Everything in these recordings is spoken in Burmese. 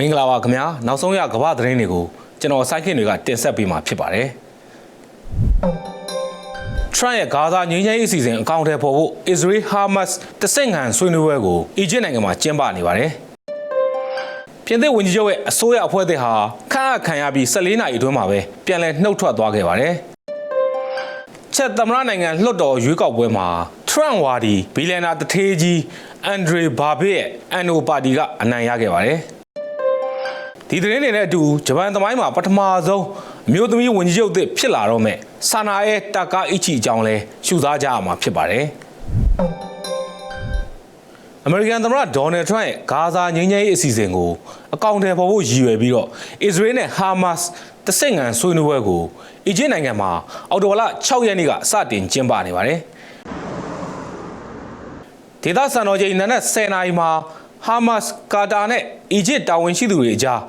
မင်္ဂလာပါခင်ဗျာနောက်ဆုံးရကမ္ဘာသတင်းတွေကိုကျွန်တော်စိုက်ခင်တွေကတင်ဆက်ပေးမှာဖြစ်ပါတယ်ထရန့်ရဲ့ဂါဇာငြိမ်းချမ်းရေးအစီအစဉ်အကောင့်ထဲပေါ်ဖို့ Israel Hamas တဆင့်ခံဆွေးနွေးပွဲကိုအီဂျစ်နိုင်ငံမှာကျင်းပနေပါတယ်ပြင်သစ်ဝန်ကြီးချုပ်ရဲ့အစိုးရအဖွဲ့အသစ်ဟာခန့်အပ်ခံရပြီး14နာရီအတွင်းမှာပဲပြန်လည်နှုတ်ထွက်သွားခဲ့ပါတယ်ချက်သမ္မတနိုင်ငံလွှတ်တော်ရွေးကောက်ပွဲမှာထရန့်ဝါဒီဘီလီယံနာတထေးကြီးအန်ဒရေဘာဘစ်ရဲ့အန်နိုပါတီကအနိုင်ရခဲ့ပါတယ် ဒီသတင်းတွေနဲ့အတူဂျပန်သမိုင်းမှာပထမဆုံးအမျိုးသမီးဝန်ကြီးချုပ်သစ်ဖြစ်လာတော့မဲ့ဆာနာရဲ့တာကာအီချီအကြောင်းလဲရှုစားကြရမှာဖြစ်ပါတယ်အမေရိကန်သမ္မတဒေါ်နယ်ထရန့်ရဲ့ဂါဇာငြိမ်းချမ်းရေးအစီအစဉ်ကိုအကောင့်ထဲပေါ်ဖို့ရည်ရွယ်ပြီးတော့အစ္စရေးနဲ့ဟာမတ်စ်တဆင့်ငံဆွေးနွေးပွဲကိုအီဂျစ်နိုင်ငံမှာအော်တိုဝါလာ6ရက်နေ့ကစတင်ကျင်းပနေပါတယ်ဒေသစံတော်ချိန်နနက်10:00နာရီမှာ ဟာမတ်စ်ကာတာနဲ့အီဂျစ်တာဝန်ရှိသူတွေအကြား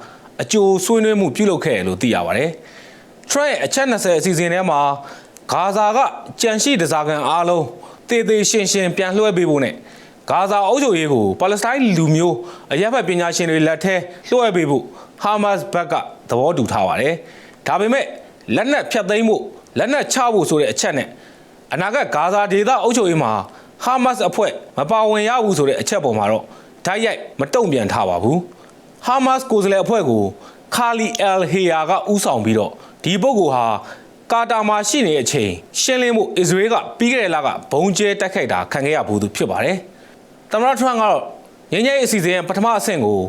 အကြိုဆွေးနွေးမှုပြုလုပ်ခဲ့တယ်လို့သိရပါတယ်ထရန့်ရဲ့အချက်20အစီအစဉ်ထဲမှာဂါဇာကကြံရှိတစားကန်အားလုံးတေးသေးရှင်းရှင်းပြန်လွှဲပေးဖို့နဲ့ဂါဇာအုပ်ချုပ်ရေးကိုပါလက်စတိုင်းလူမျိုးအရက်ဘက်ပညာရှင်တွေလက်ထဲလွှဲပေးဖို့ဟာမတ်စ်ဘက်ကသဘောတူထားပါတယ်။ဒါပေမဲ့လက်နက်ဖြတ်သိမ်းဖို့လက်နက်ချဖို့ဆိုတဲ့အချက်နဲ့အနာဂတ်ဂါဇာဒေသအုပ်ချုပ်ရေးမှာဟာမတ်စ်အဖွဲ့မပါဝင်ရဘူးဆိုတဲ့အချက်ပေါ်မှာတော့ ဓာတ်ရိုက်မတုံ့ပြန်ထားပါဘူး။ဟာမတ်စ်ကိုယ်စားလှယ်အဖွဲ့ကိုခါလီအယ်ဟေယာကဥဆောင်ပြီးတော့ဒီပုဂ္ဂိုလ်ဟာကာတာမှာရှိနေတဲ့အချိန်ရှင်းလင်းမှုအစ္စရေးကပြီးခဲ့တဲ့လကဘုံကျဲတိုက်ခိုက်တာခံခဲ့ရဘူးသူဖြစ်ပါတယ်။သမ္မတထရန့်ကတော့ငင်းငယ်အစီအစဉ်ရဲ့ပထမအဆင့်ကို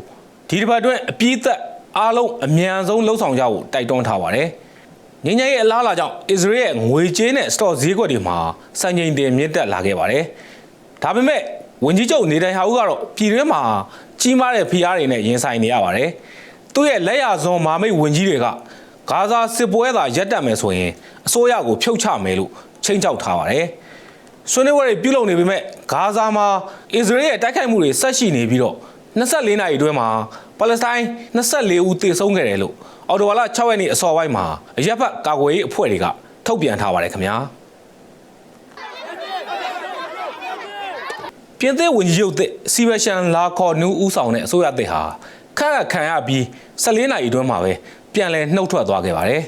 ဒီတစ်ပတ်အတွင်းအပြည့်သက်အားလုံးအမြန်ဆုံးလှုပ်ဆောင်ကြဖို့တိုက်တွန်းထားပါတယ်။ငင်းငယ်ရဲ့အလားအလာကြောင့်အစ္စရေးရဲ့ငွေကြေးနဲ့စတော့ဈေးကွက်တွေမှာစံချိန်တင်မြင့်တက်လာခဲ့ပါတယ်။ဒါပေမဲ့ ဝန်ကြီးချုပ်နေတန်ဟာဦးကတော့ပြည်တွင်းမှာကြီးမားတဲ့ဖိအားတွေနဲ့ရင်ဆိုင်နေရပါတယ်။သူ့ရဲ့လက်ရစွန်မာမိတ်ဝန်ကြီးတွေကဂါဇာစစ်ပွဲသာရပ်တန့်မယ်ဆိုရင်အစိုးရကိုဖြုတ်ချမယ်လို့ချိန်ချောက်ထားပါတယ်။ဆွေးနွေးပွဲတွေပြုလုပ်နေပေမဲ့ဂါဇာမှာအစ္စရေးရဲ့တိုက်ခိုက်မှုတွေဆက်ရှိနေပြီးတော့24နာရီအတွင်းမှာပါလက်စတိုင်း24ဦးသေဆုံးခဲ့တယ်လို့အော်တိုဝါလာ6ရက်နေ့အစောပိုင်းမှာအရက်ဖက်ကာကွယ်ရေးအဖွဲ့တွေကထုတ်ပြန်ထားပါတယ်ခင်ဗျာ ပြင်သစ်ဝန်ကြီးချုပ်သစ်စီဗရှန်လာခေါ်နူးဦးဆောင်တဲ့အစိုးရသစ်ဟာခန့်အပ်ခံရပြီး14နာရီအတွင်းမှာပဲပြန်လည်နှုတ်ထွက်သွားခဲ့ပါတယ်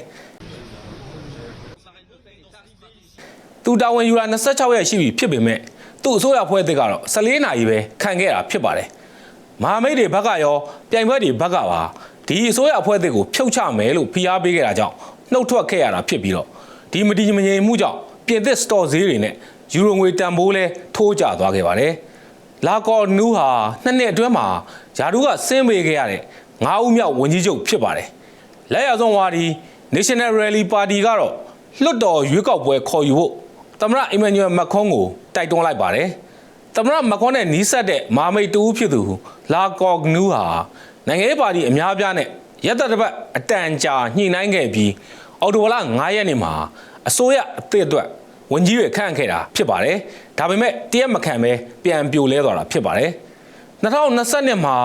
သူတာဝန်ယူလာ26ရက်ရှိပြီဖြစ်ပေမဲ့သူ့အစိုးရဖွဲ့သစ်ကတော့14နာရီပဲခံခဲ့တာဖြစ်ပါတယ်မဟာမိတ်တွေဘက်ကရောပြိုင်ဘက်တွေဘက်ကပါဒီအစိုးရအဖွဲ့သစ်ကိုဖြုတ်ချမယ်လို့ဖိအားပေးခဲ့တာကြောင့်နှုတ်ထွက်ခဲ့ရတာဖြစ်ပြီးတော့ဒီမတီမငြိမ်မှုကြောင့်ပြင်သစ်စတော်ဈေးတွေနဲ့ ယူရိုငွေတန်ဖိုးလဲထိုးကျသွားခဲ့ပါတယ်လာကော်နူးဟာနှစ်နှစ်အတွင်းမှာဂျာဒူးကဆင်းပေးခဲ့ရတဲ့၅ဦးမြောက်ဝန်ကြီးချုပ်ဖြစ်ပါတယ်လက်ရဆုံးဝါဒီ National Rally Party ကတော့လွတ်တော်ရွေးကောက်ပွဲခေါ်ယူဖို့သမရအီမန်နျူယ်မက်ခွန်ကိုတိုက်တွန်းလိုက်ပါတယ်။သမရမက်ခွန်နဲ့နီးစပ်တဲ့မာမိတ်တူဖြစ်သူလာကော့နူးဟာနိုင်ငံရေးပါတီအများပြားနဲ့ရက်သက်တစ်ပတ်အတန်ကြာညှိနှိုင်းခဲ့ပြီးအော်တိုဝလာ9ရက်နေ့မှာအစိုးရအသစ်အတွက် ဝန်ကြီးတွေခန့်ခဲ့တာဖြစ်ပါတယ်။ဒါပေမဲ့တရက်မခံပဲပြန်ပြိုလဲသွားတာဖြစ်ပါတယ်။2020မှာ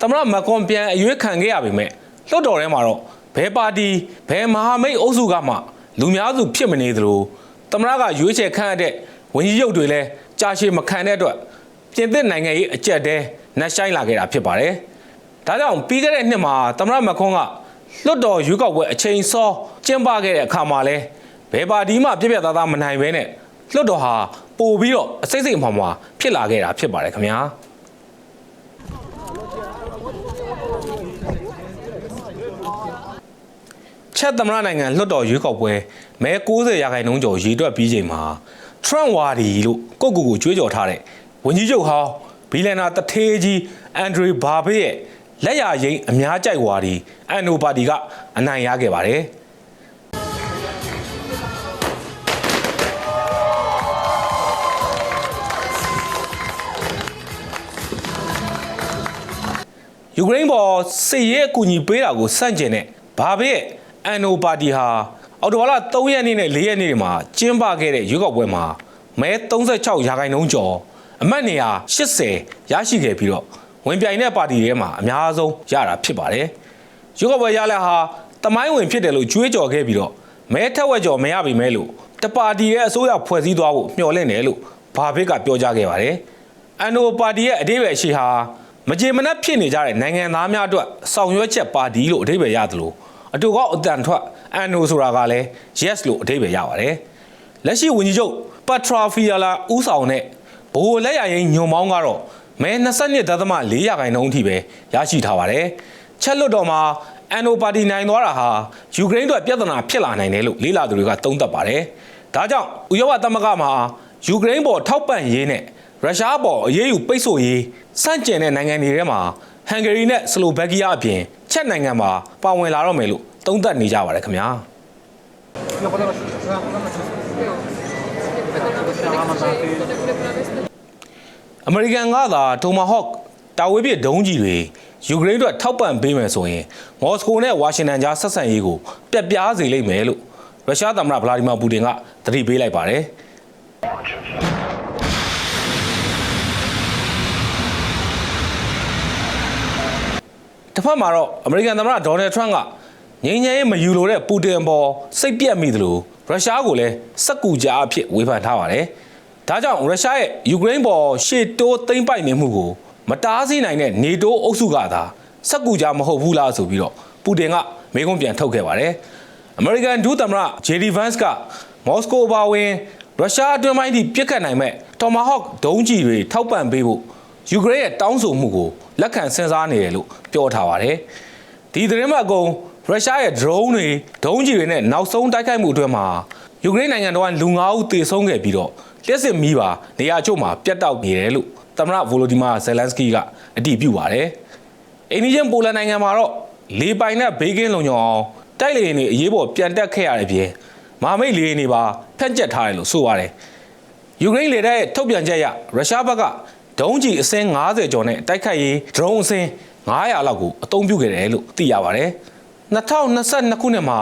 သမရမက်ခွန်ပြန်အရွေးခံခဲ့ရပေမဲ့လွှတ်တော်ထဲမှာတော့ဘယ်ပါတီဘယ်မဟာမိတ်အုပ်စုကမှလူများစုဖြစ်မနေသလိုသမရကရွေးချယ်ခန့်အပ်တဲ့ဝန်ကြီးချုပ်တွေလည်းကြာရှည်မခံတဲ့အတွက်ပြင်သစ်နိုင်ငံရေးအကြက်တဲနှက်ဆိုင်လာခဲ့တာဖြစ်ပါတယ်။ဒါကြောင့်ပြီးခဲ့တဲ့နှစ်မှာသမရမခွန်းကလွတ်တော်ရွေးကောက်ပွဲအချိန်စောကျင်းပခဲ့တဲ့အခါမှာလဲ ဘယ်ပါတီမှပြည့်ပြည့်သားသားမနိုင်ဘဲနဲ့လွတ်တော်ဟာပို့ပြီးတော့အစိမ့်စိမ့်မှမှဖြစ်လာခဲ့တာဖြစ်ပါတယ်ခင်ဗျာ။ချက်သမရနိုင်ငံလွှတ်တော်ရွေးကောက်ပွဲမဲ90ရာခိုင်နှုန်းကျော်ရေတွက်ပြီးချိန်မှာထရန့်ဝါဒီလို့ကိုကူကိုကြွေးကြော်ထားတဲ့ဝန်ကြီးချုပ်ဟောင်းဘီလန်နာတထေးကြီးအန်ဒရီဘာဘေးရဲ့လက်ရရင်အများကြိုက်ဝါဒီအန်နိုပါတီကအနိုင်ရခဲ့ပါတယ် ယူကရိန်းပေါ်စစ်ရေးအကူအညီပေးတာကိုစန့်ကျင်တဲ့ဘာဘေးရဲ့အန်နိုပါတီဟာအော်တိုဝါလာ3ရက်နေ့နဲ့4ရက်နေ့တွေမှာကျင်းပခဲ့တဲ့ရွေးကောက်ပွဲမှာမဲ36ရာခိုင်နှုန်းကျော်အမတ်နေရာ80ရရှိခဲ့ပြီးတော့ဝင်ပြိုင်တဲ့ပါတီထဲမှာအများဆုံးရတာဖြစ်ပါတယ်။ရွေးကောက်ပွဲရလဒ်ဟာတမိုင်းဝင်ဖြစ်တယ်လို့ကြွေးကြော်ခဲ့ပြီးတော့မဲထက်ဝက်ကျော်မရပြီမဲလို့တပါတီရဲ့အစိုးရဖွဲ့စည်းသွားဖို့မျှော်လင့်တယ်လို့ဘာဘစ်ကပြောကြားခဲ့ပါတယ်။အန်နိုပါတီရဲ့အဓိပ္ပာယ်ရှိဟာ မကြေမနက်ဖြစ်နေကြတဲ့နိုင်ငံသားများအတွက်ဆောင်ရွက်ချက်ပါတီလို့အဓိပ္ပာယ်ရသလိုအတူကောက်အတန်ထွက်အန်နိုဆိုတာကလည်း yes လို့အဓိပ္ပာယ်ရပါတယ်လက်ရှိဝန်ကြီးချုပ်ပတ်ထရာဖီယာလာဦးဆောင်တဲ့ဘိုးလက်ရရင်ညွန်ပေါင်းကတော့မဲ22.4ရာခိုင်နှုန်းအထိပဲရရှိထားပါတယ်ချက်လွတ်တော်မှာအန်နိုပါတီနိုင်သွားတာဟာယူကရိန်းအတွက်ပြဿနာဖြစ်လာနိုင်တယ်လို့လေးလာသူတွေကသုံးသပ်ပါတယ်ဒါကြောင့်ဥရောပသမဂ္ဂမှာယူကရိန်းပေါ်ထောက်ပံ့ရေးနဲ့ ရုရှားပေါ်အရေးယူပိတ်ဆို့ရေးစန့်ကျင်တဲ့နိုင်ငံတွေထဲမှာဟန်ဂရီနဲ့စလိုဗက်ကီးယားအပြင်ချက်နိုင်ငံမှာပါဝင်လာတော့မယ်လို့သုံးသပ်နေကြပါတယ်ခင်ဗျာအမေရိကန်ကသာတိုမာဟော့တာဝေးပြဒုံးကြီးတွေယူကရိန်းအတွက်ထောက်ပံ့ပေးမယ်ဆိုရင်မော်စကိုနဲ့ဝါရှင်တန်ကြားဆက်ဆံရေးကိုပြက်ပြားစေလိမ့်မယ်လို့ရုရှားသမ္မတဗလာဒီမာပူတင်ကသတိပေးလိုက်ပါတယ် တစ်ဖက်မှာတော့အမေရိကန်သမ္မတဒေါ်နယ်ထရန့်ကငြိမ်းချမ်းရေးမယူလိုတဲ့ပူတင်ပေါ်စိတ်ပြက်မိသလိုရုရှားကိုလည်းစက်ကူကြားအဖြစ်ဝေဖန်ထားပါတယ်။ဒါကြောင့်ရုရှားရဲ့ယူကရိန်းပေါ်ရှေ့တိုးသိမ်းပိုက်နေမှုကိုမတားဆီးနိုင်တဲ့နေတိုးအုပ်စုကသာစက်ကူကြားမဟုတ်ဘူးလားဆိုပြီးတော့ပူတင်ကမေးခွန်းပြန်ထုတ်ခဲ့ပါတယ်။အမေရိကန်ဒုသမ္မတဂျေဒီဗန်စ်ကမော်စကိုပါဝင်ရုရှားအတွင်းပိုင်းထိပြစ်ခတ်နိုင်မဲ့တော်မာဟော့ဒုံးကျည်တွေထောက်ပံ့ပေးဖို့ ယူကရိန်းရဲ့တောင်းဆိုမှုကိုလက်ခံစဉ်းစားနေတယ်လို့ပြောထားပါတယ်။ဒီသတင်းမှအကုန်ရုရှားရဲ့ drone တွေဒုံးကျည်တွေနဲ့နောက်ဆုံးတိုက်ခိုက်မှုအတွင်းမှာယူကရိန်းနိုင်ငံတော်ကလူ9ဦးသေဆုံးခဲ့ပြီးတော့လျှက်စစ်မီးပါနေရာချို့မှာပြတ်တောက်နေတယ်လို့သမ္မတဗိုလိုဒီမာဇယ်လန်စကီကအတည်ပြုပါတယ်။အိန္ဒိယပိုလန်နိုင်ငံမှာတော့လေပိုင်နဲ့ဘေးကင်းလုံခြုံအောင်တိုက်လေယာဉ်တွေအရေးပေါ်ပြန်တက်ခဲ့ရတဲ့ပြင်မဟာမိတ်လေယာဉ်တွေပါဖျက်ကျက်ထားတယ်လို့ဆိုပါတယ်။ယူကရိန်းလေတပ်ရဲ့ထုတ်ပြန်ချက်အရရုရှားဘက်က ဒုံးကျည်အစင်း90ကျော်နဲ့တိုက်ခိုက်ရေးဒရုန်းအစင်း900လောက်ကိုအသုံးပြုခဲ့တယ်လို့သိရပါတယ်။2022ခုနှစ်မှာ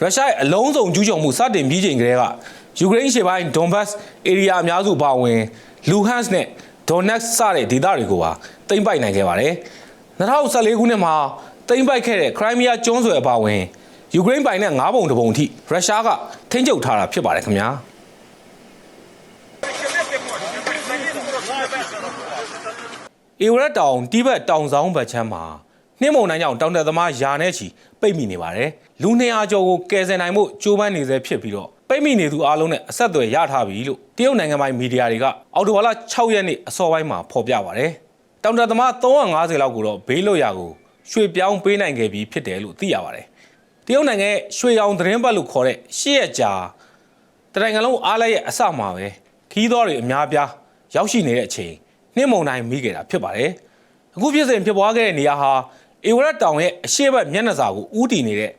ရုရှားရဲ့အလုံးစုံကျူးကျော်မှုစတင်ပြီးချိန်ကတည်းကယူကရိန်းရှေ့ပိုင်းဒွန်ဘတ်စ်ဧရိယာအများစုပါဝင်လူဟန့်စ်နဲ့ဒွန်နက်စတဲ့ဒေသတွေကိုပါသိမ်းပိုက်နိုင်ခဲ့ပါတယ်။2014ခုနှစ်မှာတိမ့်ပိုက်ခဲ့တဲ့ခရိုင်းမီးယားကျွန်းဆွယ်အပါအဝင်ယူကရိန်းပိုင်နဲ့၅ပုံတစ်ပုံအထိရုရှားကထိန်းချုပ်ထားတာဖြစ်ပါတယ်ခင်ဗျာ အေဝရက်တောင်တိဘက်တောင်ဆောင်ဘက်ချမ်းမှာနှင်းမုန်တိုင်းကြောင့်တောင်တက်သမားယာနဲ့ချီပိတ်မိနေပါတယ်လူ200ကျော်ကိုကယ်ဆယ်နိုင်မှုကြိုးပမ်းနေဆဲဖြစ်ပြီးတော့ပိတ်မိနေသူအားလုံးနဲ့အဆက်အသွယ်ရထားပြီလို့တရုတ်နိုင်ငံပိုင်မီဒီယာတွေကအော်တိုဘာလ6ရက်နေ့အစောပိုင်းမှာဖော်ပြပါတယ်တောင်တက်သမား350လောက်ကိုတော့ဘေးလွတ်ရာကိုရွှေ့ပြောင်းပေးနိုင်ခဲ့ပြီးဖြစ်တယ်လို့သိရပါတယ်တရုတ်နိုင်ငံရဲ့ရွှေရောင်သတင်းပတ်လို့ခေါ်တဲ့ရှစ်ရက်ကြာတနိုင်ငံလုံးအားလိုက်ရဲ့အစမှာပဲခီးသောတွေအများပြားရောက်ရှိနေတဲ့အချိန် နှင်းမုန်တိုင်းမိခဲ့တာဖြစ်ပါတယ်အခုဖြစ်စဉ်ဖြစ်ပွားခဲ့တဲ့နေရာဟာအေဝရက်တောင်ရဲ့အရှေ့ဘက်မျက်နှာစာကိုဥတီနေတဲ့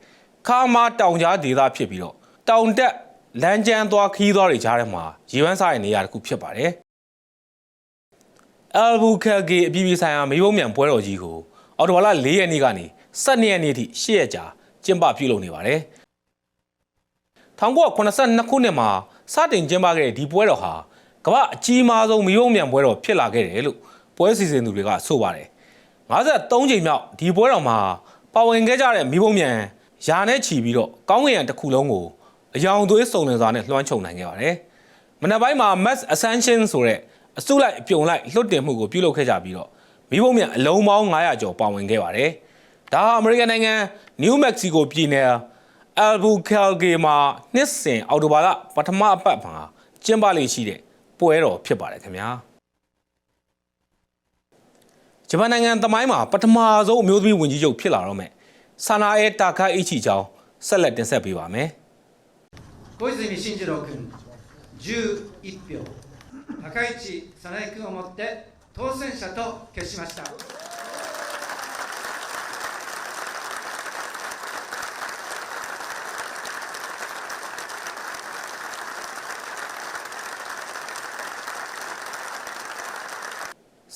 ခါမာတောင်ကြားဒေသဖြစ်ပြီးတော့တောင်တက်လမ်းကျန်းသွားခီးသွားတွေကြားထဲမှာရေပန်းစားတဲ့နေရာတစ်ခုဖြစ်ပါတယ်အယ်ဘူကယ်ဂေအပြည်ပြည်ဆိုင်ရာမေဘုံမြန်ပွဲတော်ကြီးကိုအော်တိုဘာလ၄ရက်နေ့ကနေ12ရက်နေ့ထိ10ရက်ကြာကျင်းပပြုလုပ်နေပါတယ်1982ခုနှစ်မှာစတင်ကျင်းပခဲ့တဲ့ဒီပွဲတော်ဟာ ကမ္ဘာအကြီးမားဆုံးမေဘုံမြန်ပွဲတော်ဖြစ်လာခဲ့တယ်လို့ပွဲစီစဉ်သူတွေကဆိုပါတယ်53ချိန်မြောက်ဒီပွဲတော်မှာပါဝင်ခဲ့ကြတဲ့မိဘုံမြန်ယာနဲ့ချီပြီးတော့ကောင်းကင်ရံတစ်ခုလုံးကိုအယောင်သွေးစုံလင်စွာနဲ့လွှမ်းခြုံနိုင်ခဲ့ပါတယ်။မနက်ပိုင်းမှာ Mass Ascension ဆိုတဲ့အစုလိုက်အပြုံလိုက်လွတ်တင်မှုကိုပြုလုပ်ခဲ့ကြပြီးတော့မိဘုံမြန်အလုံးပေါင်း900ကျော်ပါဝင်ခဲ့ပါတယ်။ဒါဟာအမေရိကန်နိုင်ငံ New Mexico ပြည်နယ် Albuquerque မှာနှစ်စဉ်အော်တိုဘာလပထမအပတ်မှာကျင်းပလေရှိတဲ့ ပွဲတော်ဖြစ်ပါတယ်ခင်ဗျာ။ဂျပန်နိုင်ငံသမိုင်းမှာပထမဆုံးအမျိုးသမီးဝင်ကြီးချုပ်ဖြစ်လာတော့မယ်။ဆာနာအဲတာခါအိချီချောင်းဆက်လက်တင်ဆက်ပေးပါမယ်။ 小泉進次郎君11票高市早苗君をもって当選者と決しました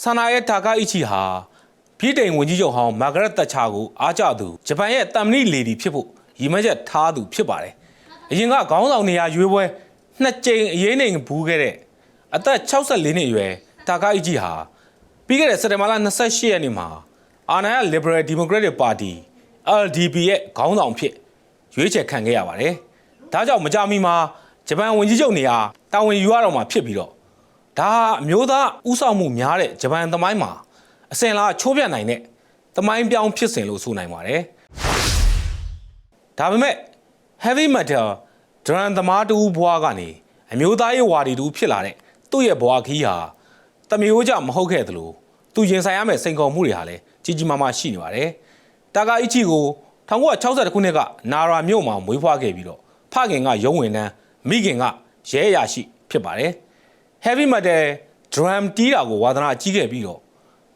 ဆန္နာရဲ့တာကာအီချီဟာပြည်တိန်ဝန်ကြီးချုပ်ဟောင်းမာဂရက်သက်ချာကိုအားကျသူဂျပန်ရဲ့တမ်မဏိလေဒီဖြစ်ဖို့ရည်မှန်းချက်ထားသူဖြစ်ပါတယ်။အရင်ကခေါင်းဆောင်နေရာရွေးပွဲနှစ်ကြိမ်အရေးနိုင်ဘူးခဲ့တဲ့အသက်64နှစ်အရွယ်တာကာအီချီဟာပြီးခဲ့တဲ့စက်တင်ဘာလ28ရက်နေ့မှာအာဏာရ Liberal Democratic Party LDP ရဲ့ခေါင်းဆောင်ဖြစ်ရွေးချယ်ခံခဲ့ရပါတယ်။ဒါကြောင့်မကြမီမှာဂျပန်ဝန်ကြီးချုပ်နေရာတာဝန်ယူရတော့မှာဖြစ်ပြီးတော့ ဒါဟာအမျိုးသားဥဆောင်မှုများတဲ့ဂျပန်သမိုင်းမှာအစင်လာချိုးပြတ်နိုင်တဲ့သမိုင်းပြောင်းဖြစ်စဉ်လို့ဆိုနိုင်ပါတယ်ဒါပေမဲ့ heavy metal ဒရန်သမားတူဘွားကနေအမျိုးသားရေးဝါဒီတူဖြစ်လာတဲ့သူ့ရဲ့ဘွားခီးဟာတမျိုးကြမဟုတ်ခဲ့သလိုသူရင်ဆိုင်ရမယ့်စိန်ခေါ်မှုတွေဟာလည်းကြီးကြီးမားမားရှိနေပါတယ်တာကာအီချီကို1962ခုနှစ်ကနာရာမြို့မှာမွေးဖွားခဲ့ပြီးတော့ဖခင်ကရုံးဝင်နှန်းမိခင်ကရဲအရာရှိဖြစ်ပါတယ် heavy metal drum တီးတာကိုဝါသနာကြီးခဲ့ပြီးတော့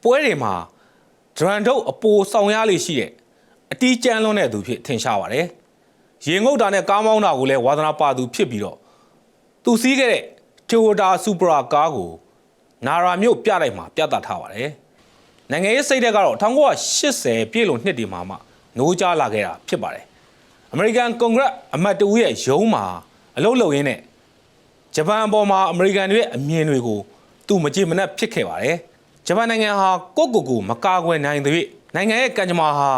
ပွဲတွေမှာ drum တို့အပိုဆောင်ရလေးရှိတဲ့အတီးကျန်းလွန်းတဲ့သူဖြစ်ထင်ရှားပါတယ်ရေငုတ်တာနဲ့ကားမောင်းတာကိုလည်းဝါသနာပါသူဖြစ်ပြီးတော့သူစီးခဲ့တဲ့ Toyota Supra ကားကိုနာရာမြို့ပြတိုက်မှာပြသထားပါတယ်နိုင်ငံရေးစိတ်သက်ကတော့1980ပြည့်လို့နှစ်တွေမှာမှနိုးကြားလာခဲ့တာဖြစ်ပါတယ်အမေရိကန်ကွန်ဂရက်အမတ်တူရဲ့ရုံးမှာအလုပ်လုပ်ရင်းနဲ့ ဂျပန်အပေါ်မှာအမေရိကန်တွေရဲ့အမြင်တွေကိုသူမကြည်မနှက်ဖြစ်ခဲ့ပါတယ်။ဂျပန်နိုင်ငံဟာကိုယ့်ကိုယ်ကိုမကာကွယ်နိုင်တဲ့နိုင်ငံရဲ့ကံကြမ္မာဟာ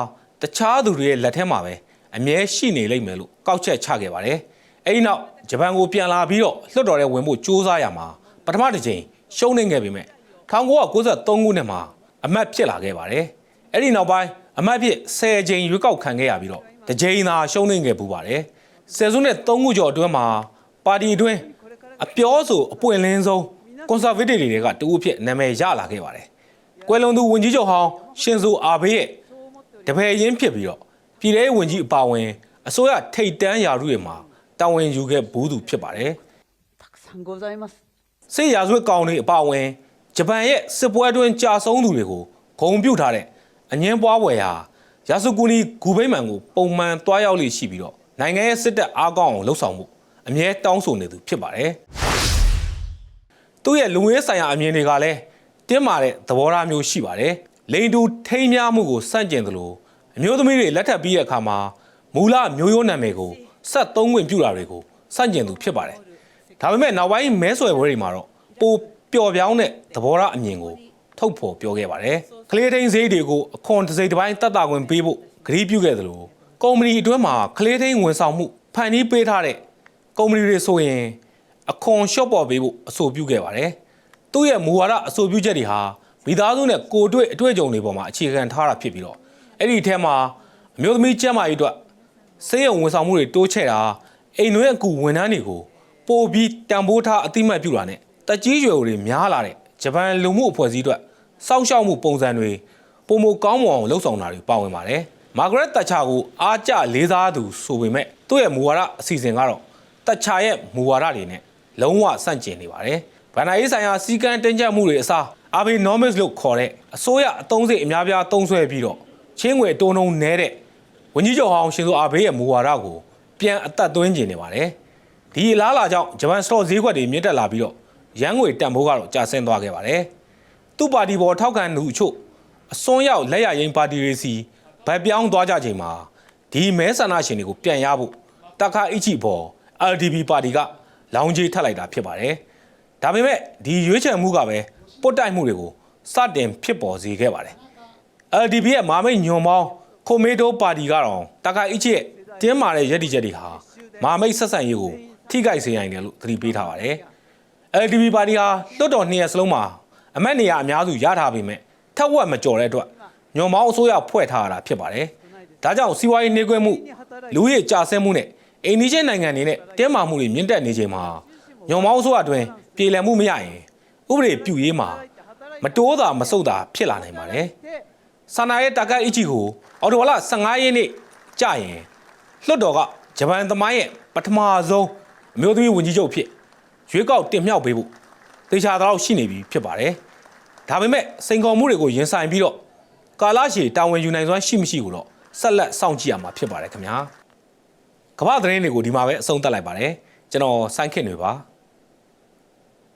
တခြားသူတွေရဲ့လက်ထဲမှာပဲအမြဲရှိနေလိမ့်မယ်လို့ကောက်ချက်ချခဲ့ပါတယ်။အဲဒီနောက်ဂျပန်ကိုပြန်လာပြီးတော့လွှတ်တော်ထဲဝင်ဖို့ကြိုးစားရမှာပထမတစ်ချိန်ရှုံးနေခဲ့ပေမဲ့1993ခုနှစ်မှာအမတ်ဖြစ်လာခဲ့ပါတယ်။အဲဒီနောက်ပိုင်းအမတ်ဖြစ်10ချိန်ရွေးကောက်ခံခဲ့ရပြီးတော့တစ်ချိန်သာရှုံးနေခဲ့ပူပါတယ်။ဆယ်စုနှစ်3ခုကျော်အတွင်းမှာပါတီအတွင်း အပြောဆိုအပွင့်လင်းဆုံး conservative တွေကတူအဖြစ်နာမည်ရလာခဲ့ပါတယ်။ကွယ်လွန်သူဝန်ကြီးချုပ်ဟောင်းရှင်ဇိုအာဘေးရဲ့တပည့်ရင်းဖြစ်ပြီးတော့ပြည်ထောင်ဝန်ကြီးအပါဝင်အစိုးရထိတ်တန်းရာထူးတွေမှာတာဝန်ယူခဲ့ဘူးသူဖြစ်ပါတယ်။စေရာဇဝတ်ကောင်တွေအပါဝင်ဂျပန်ရဲ့စစ်ပွဲအတွင်းကြာဆုံးသူတွေကိုဂုံပြုတ်ထားတဲ့အငင်းပွားဝယ်ဟာယာစုကူနီဂူဘိမန်ကိုပုံမှန်တွားရောက်လေရှိပြီးတော့နိုင်ငံရဲ့စစ်တပ်အားကောင်းအောင်လှုပ်ဆောင်မှု အမြဲတောင်းဆိုနေသူဖြစ်ပါတယ်။သူ့ရဲ့လူငွေဆိုင်ရာအမြင်တွေကလည်းတင်းမာတဲ့သဘောထားမျိုးရှိပါတယ်။လိန်တူထိမ်းများမှုကိုစန့်ကျင်သလိုအမျိုးသမီးတွေလက်ထပ်ပြီးတဲ့အခါမှာမူလမျိုးရိုးနာမည်ကိုဆက်သုံးခွင့်ပြုတာတွေကိုစန့်ကျင်သူဖြစ်ပါတယ်။ဒါပေမဲ့နောက်ပိုင်းမဲဆွယ်ပွဲတွေမှာတော့ပိုပျော်ပြောင်းတဲ့သဘောထားအမြင်ကိုထုတ်ဖော်ပြောခဲ့ပါတယ်။ကလေးထိန်ဈေးတွေကိုအခွန်တစ်စိတ်တစ်ပိုင်းတတ်တာခွင့်ပေးဖို့ကတိပြုခဲ့သလိုကုမ္ပဏီအတွင်းမှာကလေးထိန်ဝန်ဆောင်မှုဖန်တီးပေးထားတဲ့ ကုမ္ပဏီတွေဆိုရင်အခွန်လျှော့ပေါ်ပေးဖို့အဆိုပြုခဲ့ပါတယ်။သူ့ရဲ့မူဝါဒအဆိုပြုချက်တွေဟာမိသားစုနဲ့ကိုယ်တွေ့အတွေ့အကြုံတွေပေါ်မှာအခြေခံထားတာဖြစ်ပြီးတော့အဲ့ဒီအထက်မှာအမျိုးသမီးကျန်းမာရေးအတွက်စေးရုံဝန်ဆောင်မှုတွေတိုးချဲ့တာအိမ်တွင်းအကူဝန်ထမ်းတွေကိုပို့ပြီးတံပိုးထားအတိမတ်ပြုတာနဲ့တက်ကြီးရွယ်တွေများလာတဲ့ဂျပန်လူမှုအဖွဲ့အစည်းအတွက်စောင့်ရှောက်မှုပုံစံတွေပုံမကောင်းမွန်အောင်လှုပ်ဆောင်တာတွေပါဝင်ပါတယ်။မာဂရက်တက်ချာကိုအားကျလေးစားသူဆိုပေမဲ့သူ့ရဲ့မူဝါဒအစီအစဉ်ကတော့ တက်ချာရဲ့မူဝါဒတွေနဲ့လုံးဝဆန့်ကျင်နေပါတယ်။ဗန္ဒာရေးဆိုင်ရာစီကံတင်ကြပ်မှုတွေအစားအာဘေနိုမစ်လို့ခေါ်တဲ့အစိုးရအသုံးစရိတ်အများပြားသုံးဆွဲပြီးတော့ချင်းငွေတုံးတုံးနဲတဲ့ဝန်ကြီးချုပ်ဟောင်းရှင်ဇိုအာဘေးရဲ့မူဝါဒကိုပြန်အသက်သွင်းကျင်နေပါတယ်။ဒီအလားအလာကြောင့်ဂျပန်စတော့ဈေးကွက်တွေမြင့်တက်လာပြီးတော့ရန်ငွေတန်ဖိုးကတော့ကျဆင်းသွားခဲ့ပါတယ်။သူ့ပါတီပေါ်ထောက်ခံသူအချို့အစွန်းရောက်လက်ရရင်ပါတီတွေစီဗတ်ပြောင်းသွားကြချိန်မှာဒီမဲဆန္ဒရှင်တွေကိုပြန်ရဖို့တခါအီချီပေါ် LDP ပါတီကလောင်ကြီးထပ်လိုက်တာဖြစ်ပါတယ်။ဒါပေမဲ့ဒီရွေးချယ်မှုကပဲပုတ်တိုက်မှုတွေကိုစတင်ဖြစ်ပေါ်စေခဲ့ပါတယ်။ LDP ရဲ့မာမိတ်ညွန်ပေါင်းခိုမေတိုပါတီကတော့တခါအစ်ချစ်ရဲ့တင်းမာတဲ့ရည်တည်ချက်တွေဟာမာမိတ်ဆက်ဆံရေးကိုထိခိုက်စေနိုင်တယ်လို့သတိပေးထားပါတယ်။ LDP ပါတီဟာလွတ်တော်နှစ်ရက်စလုံးမှာအမတ်နေရာအများစုရထားပေမဲ့ထက်ဝက်မကျော်တဲ့အတွက်ညွန်ပေါင်းအစိုးရဖွဲ့ထားရတာဖြစ်ပါတယ်။ဒါကြောင့်စီးပွားရေးနှိကွဲမှုလူရေးကြဆဲမှုနဲ့ အိန္ဒိချင်းနိုင်ငံတွေနဲ့တင်းမာမှုတွေမြင့်တက်နေချိန်မှာညွန်ပေါင်းအစိုးရအတွင်းပြည်လည်မှုမရရင်ဥပဒေပြုရေးမှာမတိုးတာမဆုတ်တာဖြစ်လာနိုင်ပါတယ်။ဆန္ဒရဲ့တာကအီချီကိုအော်တိုဝလာ15ရက်နေ့ကြာရင်လွတ်တော်ကဂျပန်သမိုင်းရဲ့ပထမဆုံးအမျိုးသမီးဝန်ကြီးချုပ်ဖြစ်ရွေးကောက်တင်မြှောက်ပေးဖို့တေချာတော့ရှိနေပြီဖြစ်ပါတယ်။ဒါပေမဲ့စိန်ခေါ်မှုတွေကိုရင်ဆိုင်ပြီးတော့ကာလရှည်တာဝန်ယူနိုင်စွမ်းရှိမရှိကိုတော့ဆက်လက်စောင့်ကြည့်ရမှာဖြစ်ပါတယ်ခင်ဗျာ။ ကမ္ဘာသတင်းတွေကိုဒီမှာပဲအဆုံးသတ်လိုက်ပါတယ်။ကျွန်တော်စိုင်းခင်တွေပါ။